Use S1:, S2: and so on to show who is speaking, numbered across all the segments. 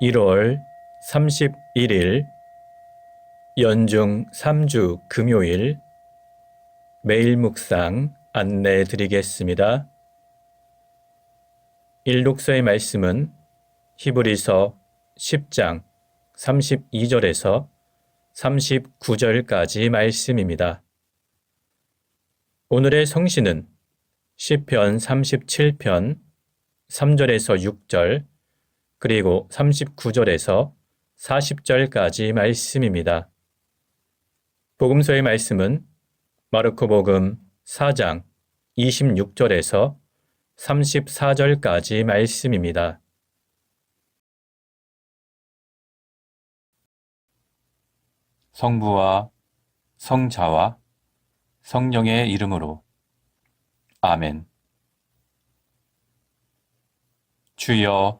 S1: 1월 31일 연중 3주 금요일 매일 묵상 안내 드리겠습니다. 일독서의 말씀은 히브리서 10장 32절에서 39절까지 말씀입니다. 오늘의 성신은 시편 37편 3절에서 6절 그리고 39절에서 40절까지 말씀입니다. 복음서의 말씀은 마르코복음 4장 26절에서 34절까지 말씀입니다. 성부와 성자와 성령의 이름으로 아멘. 주여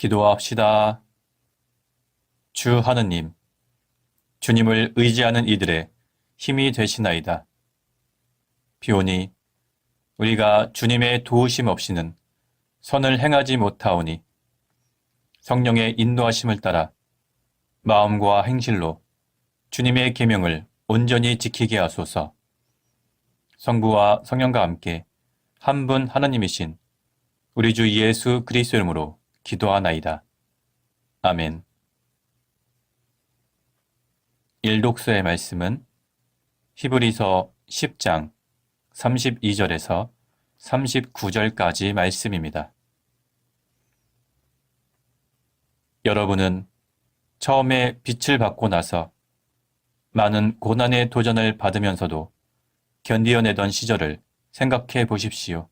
S1: 기도합시다. 주 하느님, 주님을 의지하는 이들의 힘이 되시나이다. 비오니 우리가 주님의 도우심 없이는 선을 행하지 못하오니 성령의 인도하심을 따라 마음과 행실로 주님의 계명을 온전히 지키게 하소서. 성부와 성령과 함께 한 분 하나님이신 우리 주 예수 그리스도 이름으로 기도하나이다. 아멘. 일독서의 말씀은 히브리서 10장 32절에서 39절까지 말씀입니다. 여러분은 처음에 빛을 받고 나서 많은 고난의 도전을 받으면서도 견디어내던 시절을 생각해 보십시오.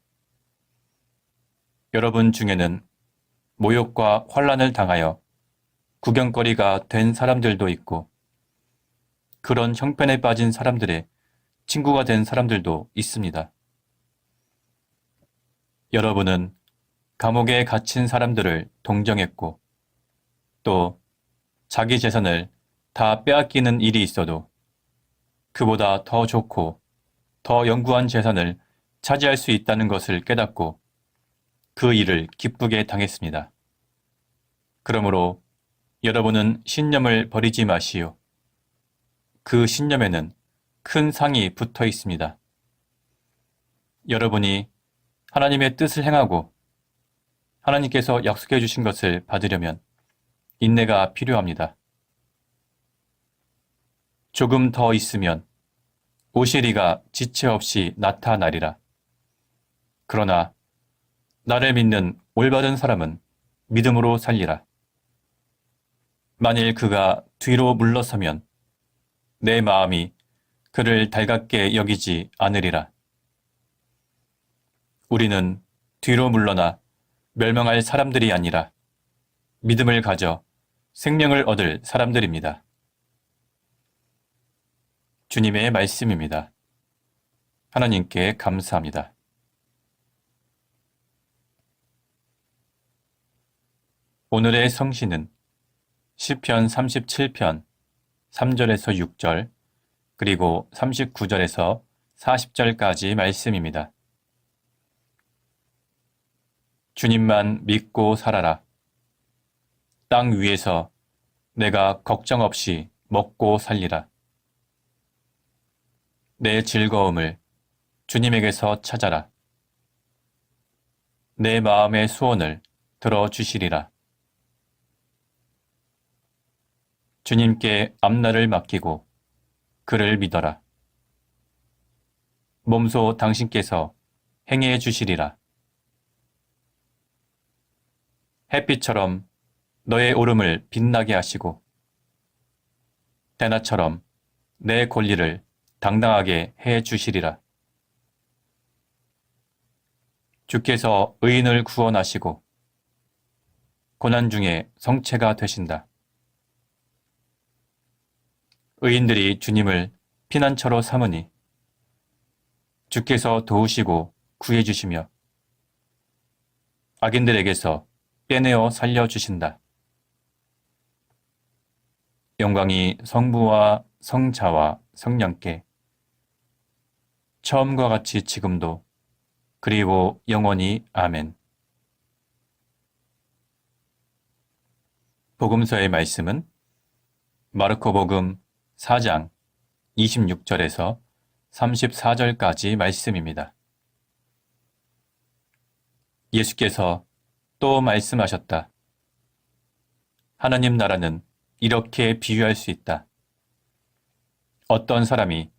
S1: 여러분 중에는 모욕과 환란을 당하여 구경거리가 된 사람들도 있고 그런 형편에 빠진 사람들의 친구가 된 사람들도 있습니다. 여러분은 감옥에 갇힌 사람들을 동정했고 또 자기 재산을 다 빼앗기는 일이 있어도 그보다 더 좋고 더 영구한 재산을 차지할 수 있다는 것을 깨닫고 그 일을 기쁘게 당했습니다. 그러므로 여러분은 신념을 버리지 마시오. 그 신념에는 큰 상이 붙어 있습니다. 여러분이 하나님의 뜻을 행하고 하나님께서 약속해 주신 것을 받으려면 인내가 필요합니다. 조금 더 있으면 오시리가 지체 없이 나타나리라. 그러나 나를 믿는 올바른 사람은 믿음으로 살리라. 만일 그가 뒤로 물러서면 내 마음이 그를 달갑게 여기지 않으리라. 우리는 뒤로 물러나 멸망할 사람들이 아니라 믿음을 가져 생명을 얻을 사람들입니다. 주님의 말씀입니다. 하나님께 감사합니다. 오늘의 성신은 시편 37편 3절에서 6절 그리고 39절에서 40절까지 말씀입니다. 주님만 믿고 살아라. 땅 위에서 내가 걱정 없이 먹고 살리라. 내 즐거움을 주님에게서 찾아라. 내 마음의 소원을 들어주시리라. 주님께 앞날을 맡기고 그를 믿어라. 몸소 당신께서 행해 주시리라. 햇빛처럼 너의 오름을 빛나게 하시고 대낮처럼 내 권리를 당당하게 해 주시리라. 주께서 의인을 구원하시고 고난 중에 성체가 되신다. 의인들이 주님을 피난처로 삼으니 주께서 도우시고 구해주시며 악인들에게서 빼내어 살려주신다. 영광이 성부와 성자와 성령께 처음과 같이 지금도 그리고 영원히 아멘. 복음서의 말씀은 마르코 복음 4장 26절에서 34절까지 말씀입니다. 예수께서 또 말씀하셨다. 하나님 나라는 이렇게 비유할 수 있다. 어떤 사람이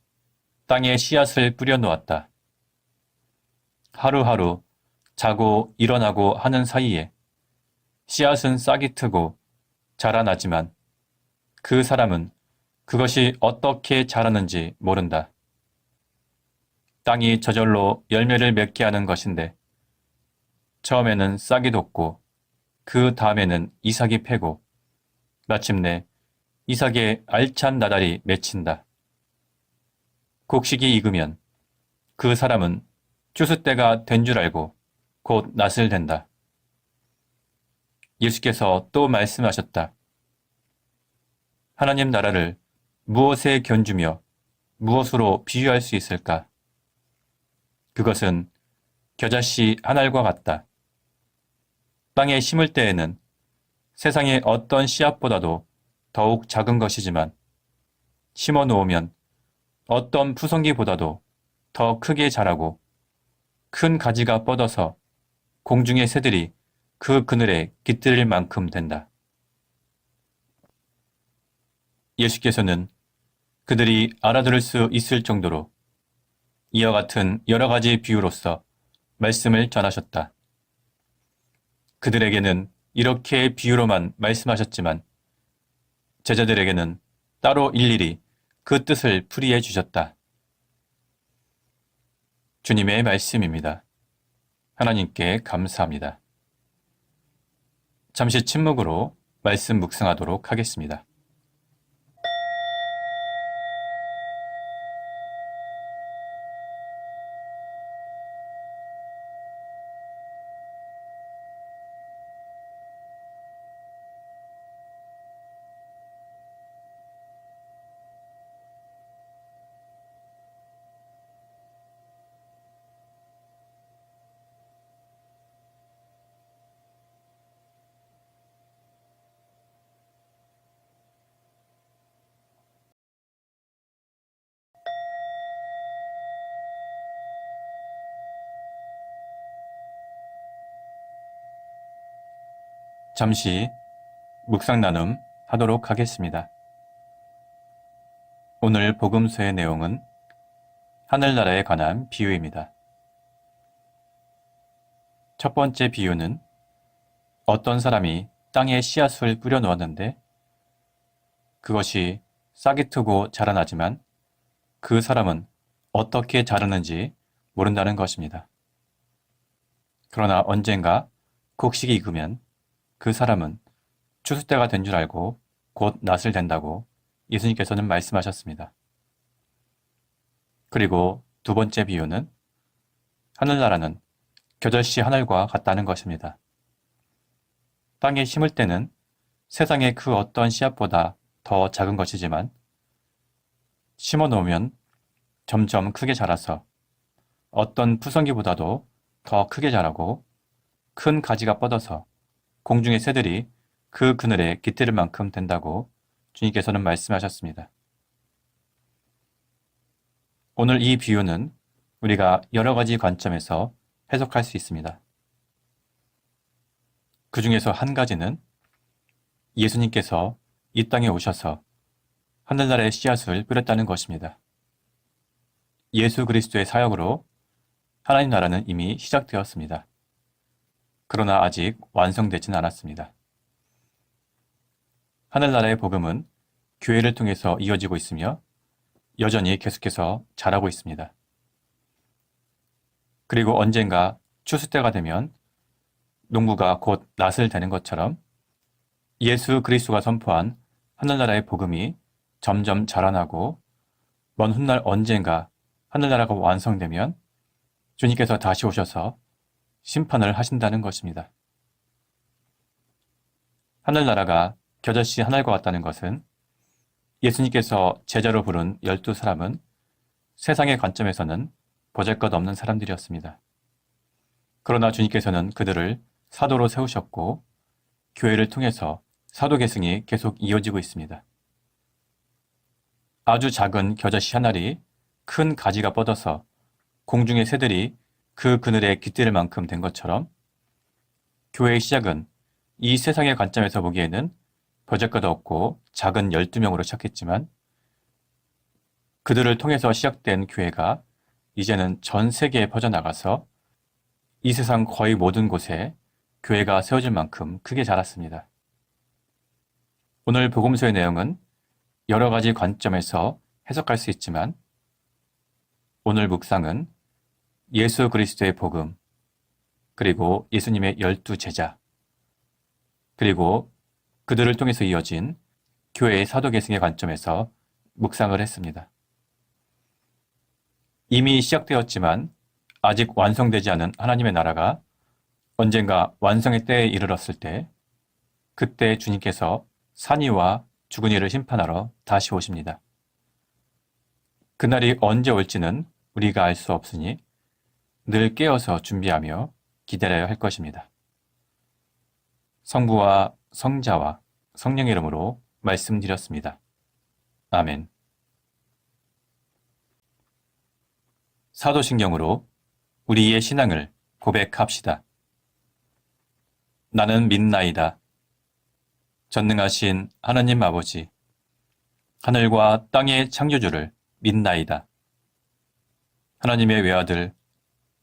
S1: 땅에 씨앗을 뿌려 놓았다. 하루하루 자고 일어나고 하는 사이에 씨앗은 싹이 트고 자라나지만 그 사람은 그것이 어떻게 자라는지 모른다. 땅이 저절로 열매를 맺게 하는 것인데 처음에는 싹이 돋고 그 다음에는 이삭이 패고 마침내 이삭의 알찬 나달이 맺힌다. 곡식이 익으면 그 사람은 추수 때가 된 줄 알고 곧 낫을 된다. 예수께서 또 말씀하셨다. 하나님 나라를 무엇에 견주며 무엇으로 비유할 수 있을까? 그것은 겨자씨 한 알과 같다. 땅에 심을 때에는 세상의 어떤 씨앗보다도 더욱 작은 것이지만 심어 놓으면 어떤 푸성기보다도 더 크게 자라고 큰 가지가 뻗어서 공중의 새들이 그 그늘에 깃들일 만큼 된다. 예수께서는 그들이 알아들을 수 있을 정도로 이와 같은 여러 가지 비유로서 말씀을 전하셨다. 그들에게는 이렇게 비유로만 말씀하셨지만 제자들에게는 따로 일일이 그 뜻을 풀이해 주셨다. 주님의 말씀입니다. 하나님께 감사합니다. 잠시 침묵으로 말씀 묵상하도록 하겠습니다. 잠시 묵상 나눔 하도록 하겠습니다. 오늘 복음서의 내용은 하늘나라에 관한 비유입니다. 첫 번째 비유는 어떤 사람이 땅에 씨앗을 뿌려 놓았는데 그것이 싹이 트고 자라나지만 그 사람은 어떻게 자라는지 모른다는 것입니다. 그러나 언젠가 곡식이 익으면 그 사람은 추수 때가 된 줄 알고 곧 낫을 된다고 예수님께서는 말씀하셨습니다. 그리고 두 번째 비유는 하늘나라는 겨절씨 하늘과 같다는 것입니다. 땅에 심을 때는 세상의 그 어떤 씨앗보다 더 작은 것이지만 심어 놓으면 점점 크게 자라서 어떤 푸성기보다도 더 크게 자라고 큰 가지가 뻗어서 공중의 새들이 그 그늘에 깃들을 만큼 된다고 주님께서는 말씀하셨습니다. 오늘 이 비유는 우리가 여러 가지 관점에서 해석할 수 있습니다. 그 중에서 한 가지는 예수님께서 이 땅에 오셔서 하늘나라의 씨앗을 뿌렸다는 것입니다. 예수 그리스도의 사역으로 하나님 나라는 이미 시작되었습니다. 그러나 아직 완성되진 않았습니다. 하늘나라의 복음은 교회를 통해서 이어지고 있으며 여전히 계속해서 자라고 있습니다. 그리고 언젠가 추수 때가 되면 농부가 곧 낫을 대는 것처럼 예수 그리스도가 선포한 하늘나라의 복음이 점점 자라나고 먼 훗날 언젠가 하늘나라가 완성되면 주님께서 다시 오셔서 심판을 하신다는 것입니다. 하늘나라가 겨자씨 하늘과 같다는 것은 예수님께서 제자로 부른 열두 사람은 세상의 관점에서는 보잘것 없는 사람들이었습니다. 그러나 주님께서는 그들을 사도로 세우셨고 교회를 통해서 사도 계승이 계속 이어지고 있습니다. 아주 작은 겨자씨 한 알이 큰 가지가 뻗어서 공중의 새들이 그 그늘에 깃들 만큼 된 것처럼 교회의 시작은 이 세상의 관점에서 보기에는 버젓것 없고 작은 12명으로 시작했지만 그들을 통해서 시작된 교회가 이제는 전 세계에 퍼져나가서 이 세상 거의 모든 곳에 교회가 세워질 만큼 크게 자랐습니다. 오늘 복음서의 내용은 여러 가지 관점에서 해석할 수 있지만 오늘 묵상은 예수 그리스도의 복음, 그리고 예수님의 열두 제자, 그리고 그들을 통해서 이어진 교회의 사도 계승의 관점에서 묵상을 했습니다. 이미 시작되었지만 아직 완성되지 않은 하나님의 나라가 언젠가 완성의 때에 이르렀을 때 그때 주님께서 산이와 죽은 이를 심판하러 다시 오십니다. 그날이 언제 올지는 우리가 알 수 없으니 늘 깨어서 준비하며 기다려야 할 것입니다. 성부와 성자와 성령의 이름으로 말씀드렸습니다. 아멘. 사도신경으로 우리의 신앙을 고백합시다. 나는 믿나이다. 전능하신 하나님 아버지, 하늘과 땅의 창조주를 믿나이다. 하나님의 외아들,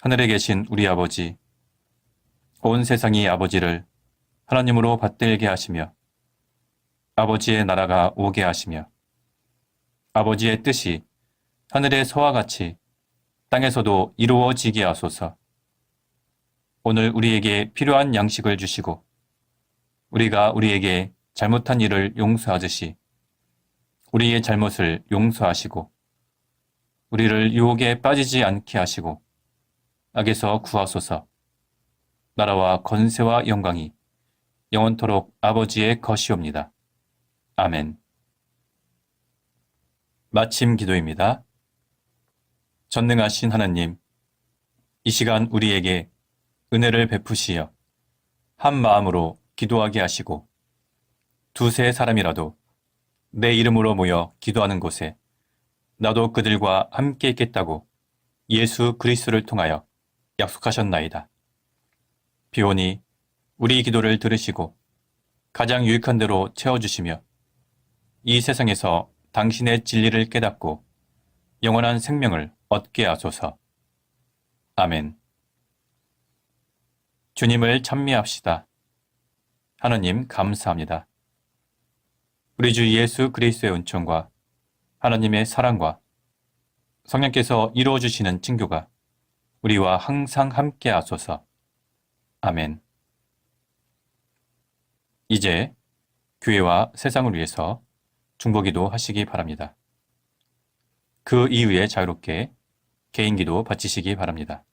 S1: 하늘에 계신 우리 아버지, 온 세상이 아버지를 하나님으로 받들게 하시며, 아버지의 나라가 오게 하시며, 아버지의 뜻이 하늘의 서와 같이 땅에서도 이루어지게 하소서. 오늘 우리에게 필요한 양식을 주시고, 우리가 우리에게 잘못한 일을 용서하듯이 우리의 잘못을 용서하시고 우리를 유혹에 빠지지 않게 하시고 악에서 구하소서 나라와 건세와 영광이 영원토록 아버지의 것이옵니다. 아멘. 마침 기도입니다. 전능하신 하나님, 이 시간 우리에게 은혜를 베푸시어 한 마음으로 기도하게 하시고 두세 사람이라도 내 이름으로 모여 기도하는 곳에 나도 그들과 함께 있겠다고 예수 그리스도를 통하여 약속하셨나이다. 비오니 우리 기도를 들으시고 가장 유익한 대로 채워주시며 이 세상에서 당신의 진리를 깨닫고 영원한 생명을 얻게 하소서. 아멘. 주님을 찬미합시다. 하나님 감사합니다. 우리 주 예수 그리스도의 은총과 하나님의 사랑과 성령께서 이루어 주시는 징교가 우리와 항상 함께 하소서. 아멘. 이제 교회와 세상을 위해서 중보기도 하시기 바랍니다. 그 이후에 자유롭게 개인기도 바치시기 바랍니다.